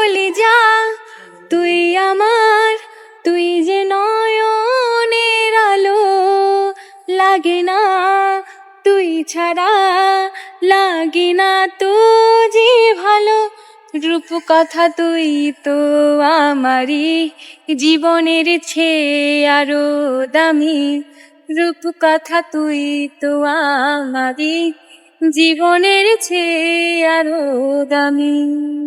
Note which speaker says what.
Speaker 1: কলিজা তুই আমার, তুই যে নয়নের আলো, লাগে না তুই ছাড়া, লাগে না তো যে ভালো। রূপ কথা তুই তো আমারই জীবনের ছে আরও দামি। রূপ কথা তুই তো আমারই জীবনের ছে আরও দামি।